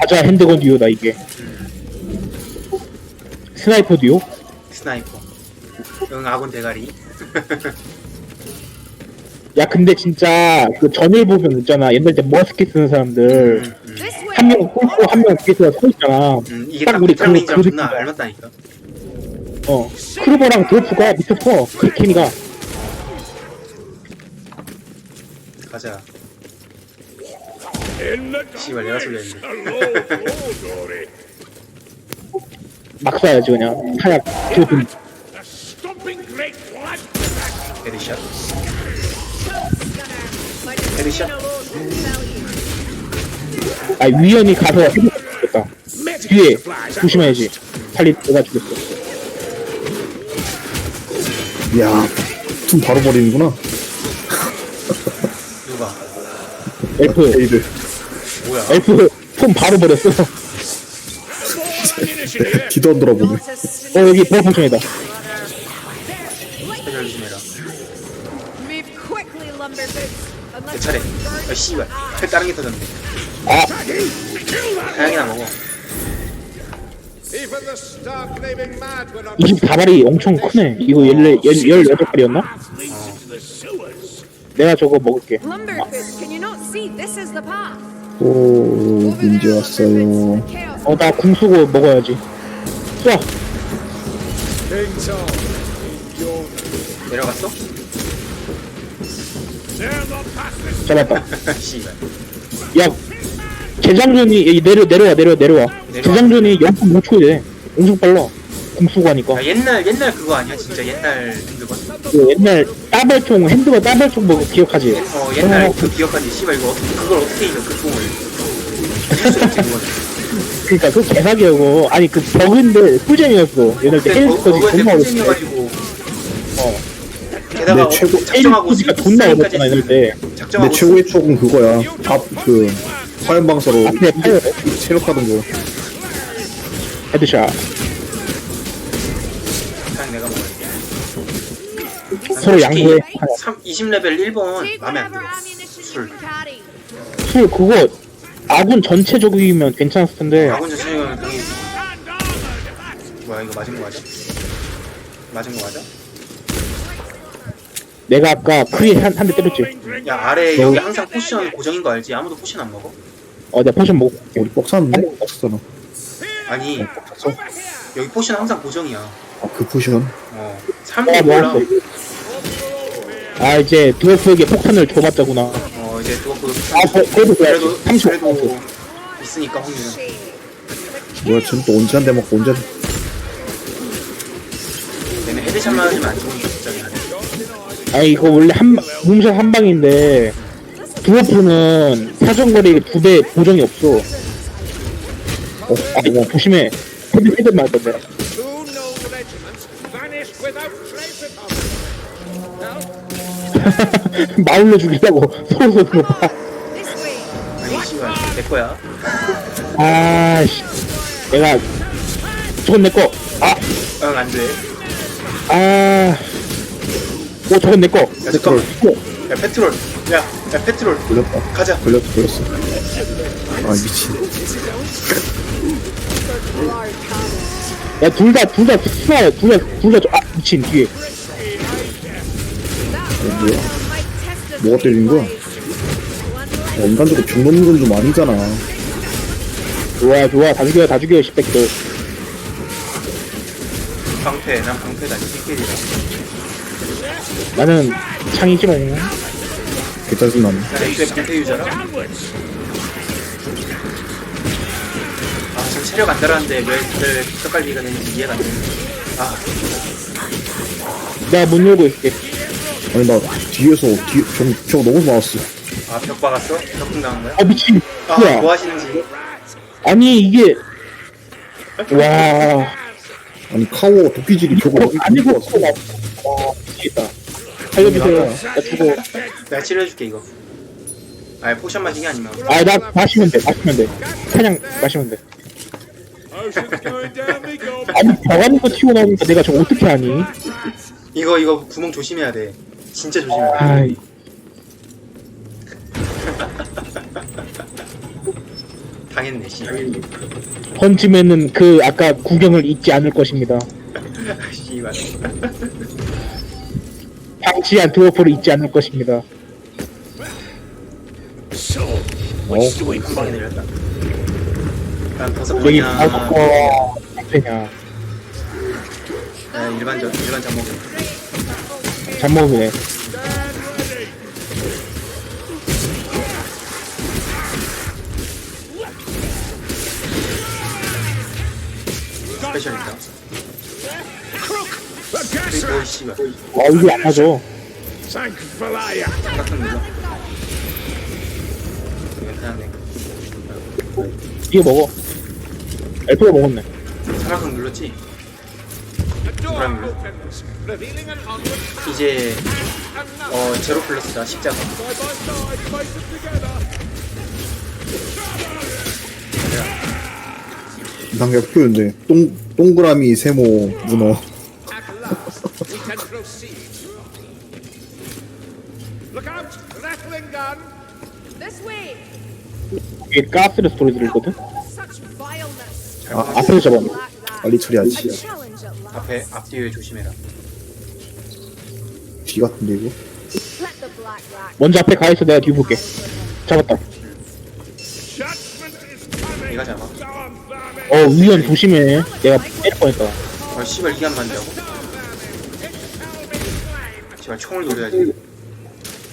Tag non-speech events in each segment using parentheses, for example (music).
가자 핸드건 듀오다 이게 스나이퍼 듀오? 스나이퍼. 응 아군 대가리. (laughs) 야 근데 진짜 그 전일 보면 있잖아 옛날 때 머스킷 쓰는 사람들 음, 음. This way. 한 한명은 뒤에서 서 있잖아 음, 이게 딱 딱 우리 그- 그 존나 느낌이야. 알맞다니까. 어 크루버랑 드로프가 미쳤어 그 케미가 가자. 씨발 내가 Dory. 막 쏴야지 그냥 great blood. 헤드샷. You. 아 위험이 가서 Medical 뒤에. 조심해야지 살리 내가 죽였어 이야, tum 바로 버리는구나. 누가? 엘프 에이드. 뭐야? 엘프 폰 바로 버렸어. 뒤도 안 돌아보네. 어 여기. 내 Unless 차례. 아 씨발. with 다른 게 터졌네. 아 다양이나 먹어. Even the stark-raving mad were not 24발이 엄청 크네 이거 18발이었나? leads into the sewers. 내가 저거 먹을게 Lumberboots, can you not see? This is the path. 오, there, 왔어요. 어 나궁 쓰고 먹어야지 쏴. 내려갔어? 잡았다 (laughs) 씨발. 야 재장전이 내려 내려와 내려와 내려와 내려와. 재장전이 0.5초에 돼 엄청 빨라 궁 쓰고 하니까 야 옛날 옛날 그거 아니야? 진짜 옛날 핸드건? 그 옛날 따발총 핸드가 따발총 뭐 기억하지? 어 옛날 그 기억하지? 씨발 이거 어떻게 그걸 어떻게 이겨 그? 할수 없지 그거는. 그니까 그 개사기하고 아니 그 버그인데 꿀잼이었어 옛날 때 헬스까지 버그한테 존나 어렸어 꿀잼이어가지고 어. 게다가 내 최고- 작정하고 헬스가 존나 어렸잖아 옛날 때 내 작정하고 최고의 추억은 그거야. 밥, 그, 화염방사로 앞에 파요 체력하던 거. 헤드샷 서로 양보해 3, 20레벨 1번 Take 마음에 안 들어 술. 술 그거 아군 전체적이면 괜찮았을 텐데 아군 전체적으로 당연히 뭐야 이거 맞은 거 맞아? 맞은 거 맞아? 내가 아까 크리 한한 대 때렸지 야 아래 여기 항상 포션 고정인 거 알지? 아무도 포션 안 먹어? 어 내가 포션 먹고 우리 뻑 샀는데? 뻑 샀잖아. 아니 샀어? 여기 포션 항상 고정이야 아, 그 포션? 어아 사람들이 몰라 먹었어 아 이제 드워프에게 폭탄을 줘봤자구나 어 이제 그거 그아 그- 그래도 그래야지 그래도 30초 그래도 있으니까 확률은 뭐야, 쟤는 또한대 맞고 언제. 얘네 헤드샷만 하지면 안 좋으니까 갑자기 하네 아니 이거 원래 한 몸샷 한 방인데 드워프는 사정거리 두 배 보정이 없어 어, 아니 뭐가. 조심해 헤드 헤드 Two regiments vanished without trace of them. 마을로 죽이려고 서로 서로 그거 봐. 아니 씨발 내 거야 아씨 내가 저건 내꺼 아응 안돼 아. 오, 저건 내꺼. 야 잠깐만 야 페트롤 야, 야 페트롤 걸렸다. 가자 걸렸어, 걸렸어. 아, 미친. 야, 둘 다, 둘 다, 둘 다, 둘 다, 저- 아, 미친, 뒤에. 어, 뭐야. 뭐가 때리는 거야? 야, 인간적으로 병 넘는 건 좀 아니잖아. 좋아, 좋아. 다 죽여, 다 죽여, 십백들. 방패 난 방패다 이 새끼들이다 나는 창이지롱. 개짜증나네. 난 애초에 방패 유저라. 아전 체력 안 달았는데 왜왜 격갈리가 되는지 이해가 안 되네 아 내가 문 열고 있을게. 아니, 나 뒤에서, 뒤, 정, 저거 너무 나왔어. 아, 벽 박았어? 벽 당한 거야? 아, 미친. 아, 뭐야. 뭐 하시는지. 아니, 이게. 와. 아니, 카오 도끼질이 저거 어, 아니고. 와, 미치겠다. 살려주세요. 나 죽어. 내가 치료해줄게, 이거. 아, 포션 마시기 아니면. 아, 나 마시면 돼, 마시면 돼. 그냥 마시면 돼. 아니, 벽 안에서 튀어나오니까 내가 저거 어떻게 하니? 이거, 이거 구멍 조심해야 돼. 진짜 조심해야 돼. 아이. (laughs) 당했네 씨. 던지면은 그 아까 구경을 잊지 않을 것입니다. (laughs) 씨발. 방치한 드워프를 잊지 않을 것입니다. So, 어? what's doing 한 방에 내렸다. 난 버섯 여기 그냥 바꿔 앞에냐 아, 일반 전 일반 잠목. 잡먹이네. 스페셜 있다. The gas 그리고! 씨발. 아 이게 눌러. 이거 그냥 내. 이게 먹어. 엘프가 먹었네. 사각형 눌렀지? 이제 어 제로 플러스다 십자가. 이상하게 표현돼. 동 동그라미 세모 문어. 이게 가스레 스토리 들거든. 아. Black rat. 빨리 처리하지. 앞에 앞뒤 에 조심해라. 뒤 같은데 이거. 먼저 앞에 가 있어 내가 뒤 볼게. 잡았다. 어 위원 조심해. 내가 때릴 뻔했다. 어 씨발 이게 안 slain! 씨발 총을 노려야지.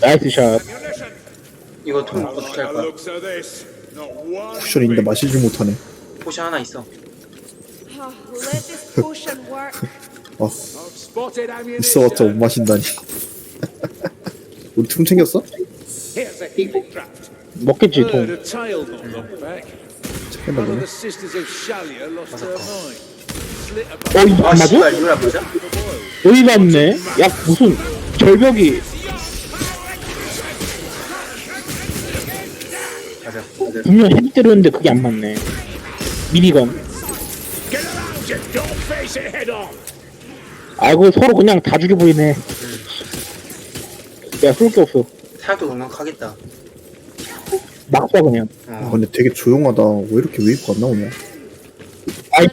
나이스 샷. 이거 통 어떻게 할 거야? looks of this. Not one 쿠션 있는데 마시질 못하네. 포션 하나 있어. Oh. 아. 있어봤자 못 마신다니. 우리 틈 챙겼어? 먹겠지 통. A tale not long back. 챙겼나 One of 보네. the sisters of Shalia lost her mind. Slit a 어 이거 아안 맞아? 씨발 안 맞아? 어이가 없네. 야 무슨 절벽이. 맞아. 분명 헤드 때렸는데 그게 안 맞네. 미니건. 아이고 서로 그냥 다 죽여 보이네. 내가 쏠게 없어. 사약도 넉넉하겠다. 막쏴 그냥. 아 어. 근데 되게 조용하다. 왜 이렇게 웨이브 안 나오냐? 아이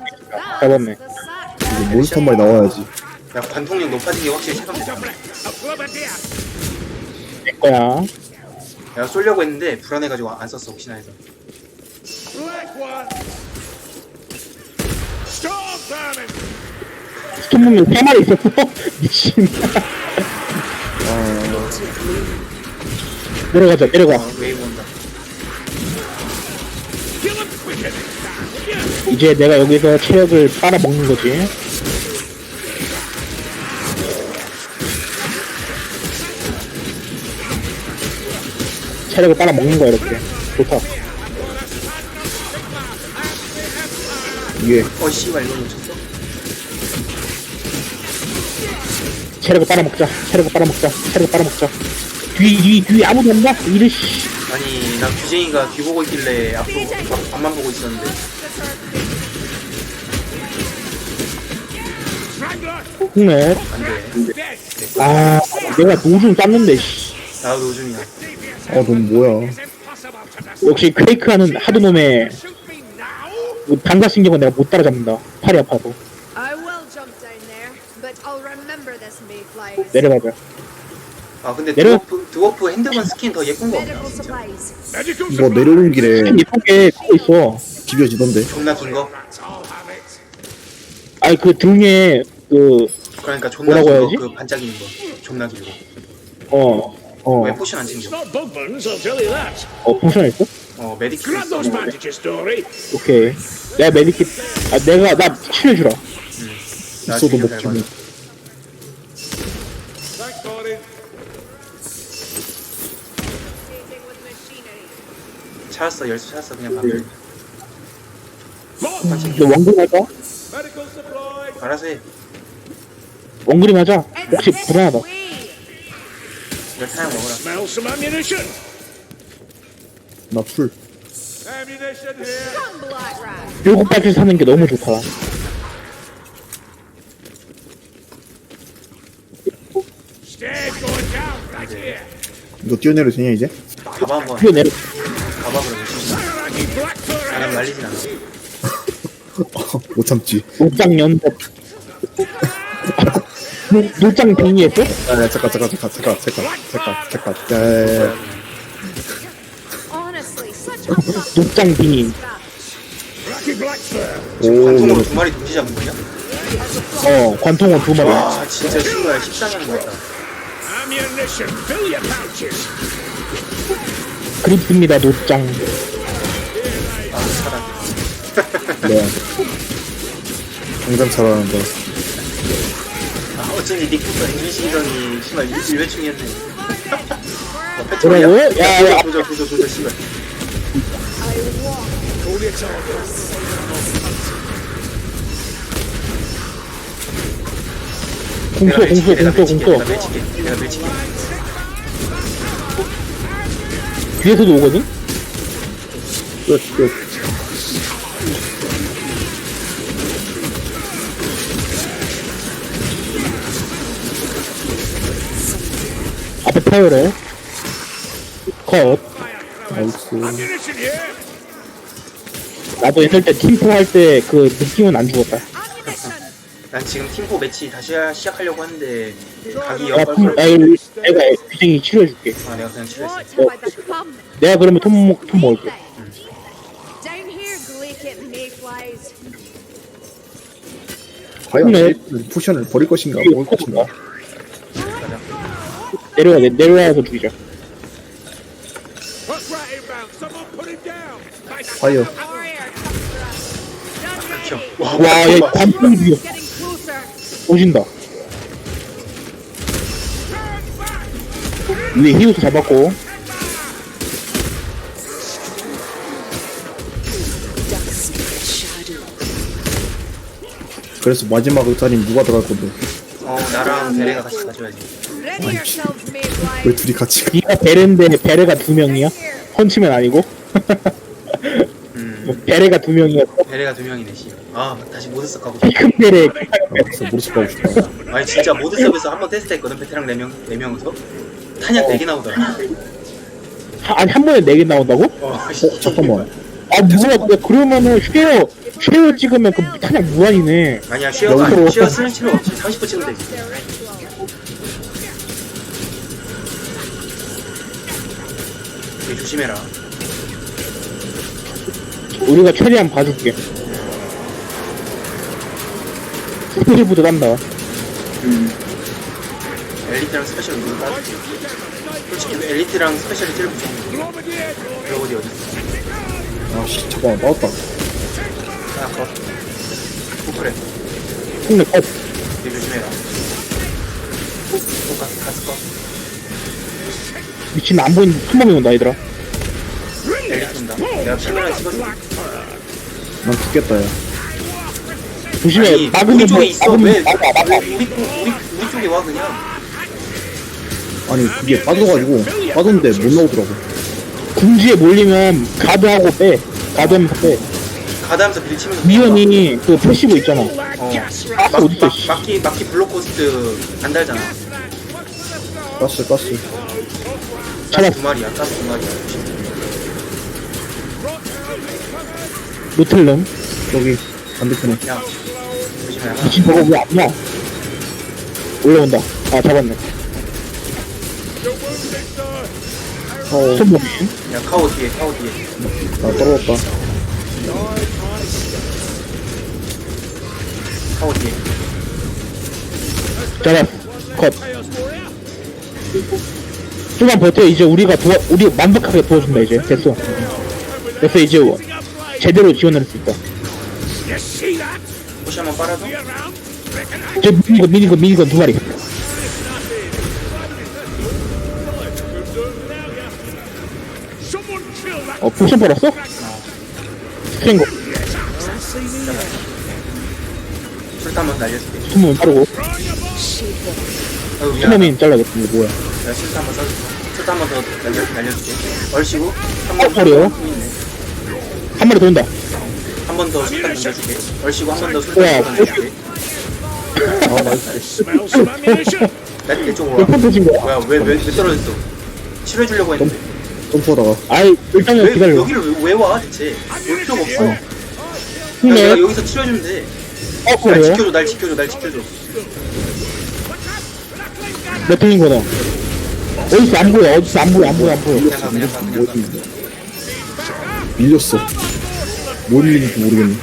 잡았네. 이거 몬스터 한 마리 나와야지. 야 관통력 높아진 게 확실히 체감된다. 내 거야. 내가 쏠려고 했는데 불안해가지고 안 썼어 혹시나 해서. Vermin! 스톤문명 세 마리 있었어. (laughs) 미친. 내려가자 내려가. 어 웨이브 온다. 이제 내가 여기서 체력을 빨아먹는 거지. 체력을 빨아먹는 거야 이렇게. 좋다. 이게 어 씨발 이거 놓쳤어? 체력을 빨아먹자. 체력을 빨아먹자. 체력을 빨아먹자. 뒤, 뒤, 뒤 아무도 없나? 이래, 씨. 아니 나 규쟁이가 뒤 보고 있길래 앞으로 앞, 앞만 보고 있었는데! 흥네. 안돼. 아, 내가 노중 쐈는데, 씨. 나도 노준이야. 아넌 뭐야? 역시 퀘이크하는 하드 놈의 me now? 그 반사신경은 내가 못 따라잡는다. 팔이 아파도. I will jump down there, but I'll remember this mayflies. 내려가자. 아 근데 내려- 드워프, 드워프 핸드건 스킨 더 예쁜 거 Medical 진짜? 이거 내려오는 길에 이쁘게 그거 있어. 비벼지던데. 존나 긴 거? 아니, 그 등에, 그, 그러니까 존나 뭐라고 긴 해야지? 거, 그 반짝이는 거. 존나 길고. 어, 어, 왜 포션 안 챙겨? It's not bug buns, I'll tell you that. 어, 포션 있어? 어 메디킷 Grab 있어. those bandages, Dory. 오케이. 내가 메디킷, 아, 내가, 나 치료해주라. 나 있어도 지금 먹지 잘 뭐. Taking with machinery. 찾았어 열쇠 찾았어 그냥 가면. Look! 너 원그림 할까? Medical. 알아서 해. 원그림 하자. 혹시 불안하다. way. 열 타양 먹어라. Smell some ammunition. 나 풀. Ammunition here. Come, black rat. 일곱 발길 사는 게 너무 좋다. 이거 뛰어내려 되냐 이제? 가봐 한번. 뛰어 내려. 가봐 그러면. 사람 말리진 않아. (laughs) 못 참지. 연습. 노- 노짱 빙의했어? 아, 야, 잠깐, 잠깐, 잠깐, 잠깐, 잠깐, 잠깐, 잠깐. 야, (laughs) 노짱 빙의. 야, 두 마리 동시 잡은 거냐? 어, 관통은 두 마리. 와, 진짜 신발 14년 거다. Ammunition. Fill your pouches. 그립습니다, 노짱. 아. 뭐야. 당장 잘하는데. 아, 어쩐지 닉부터 행진시키더니 씨발 일- 일회충이었네. 어, 뭐라고? 페트롤이야? 야, 야. 조져, 조져, 조져, 씨발. 내가 내가 공소. 내가 밀치게, 내가 밀치게. 뒤에서도 오거든? 끝, 끝. 앞에 타요래. 컷. 나이스. 나도 옛날 때 팀포 할 때 그 느낌은 안 죽었다. 난 지금 팀포 매치 다시 하- 시작하려고 하는데 각이 야, 영 톰, 걸 야, 이거 내가 규정이 치료해줄게. 아, 내가 그냥 치료했어. What by the bum? 내가 그러면 톰, 먹- 톰 먹을게. Down here, Gleek mayflies. 과연 네. 네. 포션을 버릴 것인가, 먹을 것인가. 내려가, 내, 내려와서 죽이자. 파이어. Warrior comes for us. Done 켜. ready. 와, 와, 관통이 죽여. Getting. 오신다. 위에 히우스 잡았고. 그래서 마지막 의자린 누가 들어갈 건데. 어, 나랑 베레가 같이 가져야지. Ready yourselves, 왜. 둘이 같이 가? 니가 베레인데 베레가 두 명이야? 펀치맨 아니고? (laughs) 베레가 두 명이었어? 베레가 두 명이네, 씨. 아, 다시 모드석 가고 싶어. 큰 베레. 그래서 모르스 가고 싶다. 아니, 진짜 모드석에서 한번 테스트 했거든, 베테랑 4명, 4명이서. 탄약 4개 나오더라. 아니, 한 번에 네 개 나온다고? 어, 씨. 어, 잠깐만. 아, 뭐야, 근데 그러면은 쉐어, 쉐어 찍으면 그 탄약 무한이네. 아니야. 아니야. 쉐어 쓸 필요 없이 30분 치면 되지. 되게 조심해라. 우리가 최대한 봐줄게. 스피드부터 간다. 엘리트랑 스페셜 누구 따 솔직히 엘리트랑 스페셜이 제일 무서운 거. Glomadier. 그 어디 어디 있어? 아, 씨, 잠깐만, 나왔다. 하나 컷. 포크래. 승리 컷. 되게 조심해라. 똑같 가스 컷. 미친 안 보이는 한 명이 온다, 얘들아. 내가. 난 죽겠다, 야. 조심해. 아니, 막으면 우리 쪽에 있어. 막으면 왜? 막아, 막아. 우리, 우리, 우리, 우리 쪽에 와, 그냥. 아니, 그게 빠져가지고, 빠졌는데 못 나오더라고. 궁지에 몰리면 가드하고 빼. 가드하면서 빼. 가다하면서 밀치면서. 미연이 그 패시브 있잖아. 어. 아, 막, 어딨어, 막, 씨. 막기, 막기 블록코스트 안 달잖아. 가스. 가스 잡았어. 두 마리야, 가스 두 마리야. 노틀름. 여기, 반대편에. 야, 조심해라. 미친 저거 왜안 나? 올라온다. 아, 잡았네. 어, 손목이. 야, 카오 뒤에, 카오 뒤에. 나 떨어졌다. 카오 뒤에. 잡았어. 컷. 좀만 버텨. 이제 우리가 도와, 우리 완벽하게 도와준다, 이제. 됐어. 됐어, 이제 제대로 지원할 수 있다. 혹시 한번 빨아줘? 이제 미니건, 미니건, 미니건 두 마리. 어, 포션 벌었어? 스트랭거. 술탄 한번 날려줄게. 숨은 빠르고. 미안. 잘라겠다. 이거 뭐야. 내가 술탄 한번 써줄게. 술탄 한번 더 날려, 날려줄게. 얼씨구. 한 어, 번. 버려. 한 마리 더 온다. 한 번 더 술탄 던져줄게. 얼씨구 한 번더 와, 술탄 던져줄게. 아, 나이스. Smell some ammunition. 나한테 쪽으로 몇 와. 번 터진 거야? 뭐야, 왜, 왜, 왜 떨어졌어? 치료해주려고 했는데. 점프하다가 아이 일단은 왜 기다려 여기를 왜, 왜 와, 대체? 올 필요가 없어. 야, 근데 내가 여기서 치료해주면 돼. 어 날 그래요? 지켜줘, 날 지켜줘, 날 지켜줘. 몇 등인 거다 어디서 안 보여 어디서 안 보여 안 보여 안 보여 그냥 가, 그냥 가, 그냥 가. 밀렸어 뭘 밀린지 모르겠네.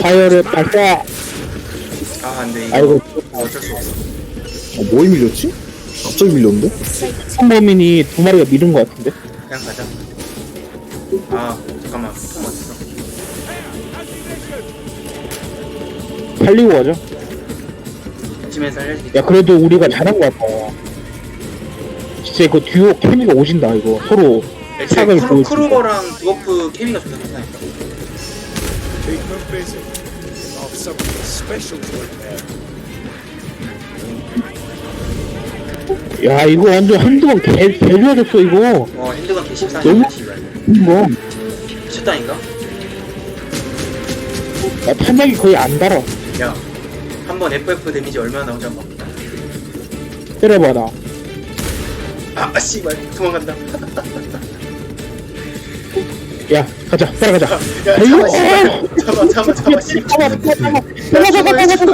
파이어를 발사 아, 안 돼. 이거 아이고 어쩔 수 없어. 아 뭐에 밀렸지? 갑자기 밀렸는데? 성범인이 두 마리가 밀은 거 같은데 그냥 가자. 아, 잠깐만. 폰 어딨어? 살리고 알려줄게. 야 그래도 우리가 잘한 거 같다 진짜 그 듀오 케미가 오진다 이거 서로 애초에 삭을 크루, 보여주고. 크루버랑 드워프 케미가 좋다 좋다니까. Keep them busy. I've something special to prepare. 야 이거 완전 한동안 개, 개 좋아졌어 이거 어, 핸드건 K14 너무- 씨발. 이거 미쳤다니까? 야 탄약이 거의 안 달아 야, 한번 FF 데미지 얼마나 나오지 한번. 때려봐라 아, 아, 씨발. 도망간다. (laughs) 야 가자 따라가자 야, 잠깐, 잠깐, 잠깐, 잠깐, 잠깐.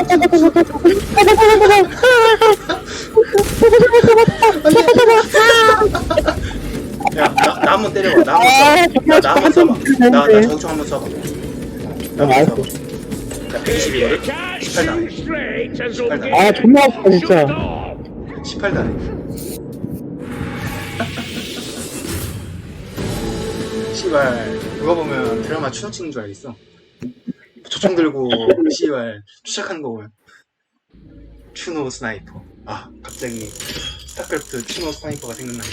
야, 나, 나 한번 때려봐. 나 아, 한번 쏴봐. 야, 나 한번 쏴봐. 나, 나 전총 한번 쏴봐. 나 한번 알았어. 쏴봐. 자, 121에 18단에. 아 존나 아프다 진짜 18단에. 씨발, 그거 보면 드라마 추천 찍는 줄 알겠어. 초총 들고, 씨발, 추적하는 거 보면. 추노 스나이퍼. 아, 갑자기, 스타크래프트 추노 스나이퍼가 생각나네.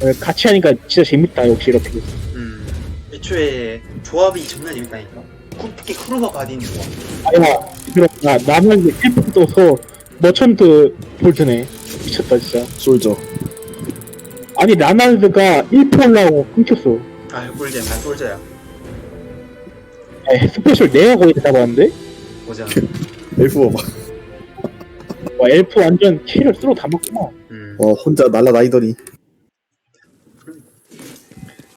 어, 같이 하니까 진짜 재밌다 역시 이렇게 음, 애초에 조합이 존나 재밌다니까. 쿠- 특히 크루버 가딘 조합. 아야 그렇다 나만 이제 필프 떠서 머천트 볼트네. 미쳤다 진짜. 솔저 아니 라날드가 1포 올라오고 끊겼어. 아, 꿀잼, 난 솔저야. 야, 스페셜 내가 거의 다 잡았는데? 보자. (laughs) 엘프 봐봐. 와 엘프 완전 키를 쓸어 담았구나. 음. 어 혼자 날라다니더니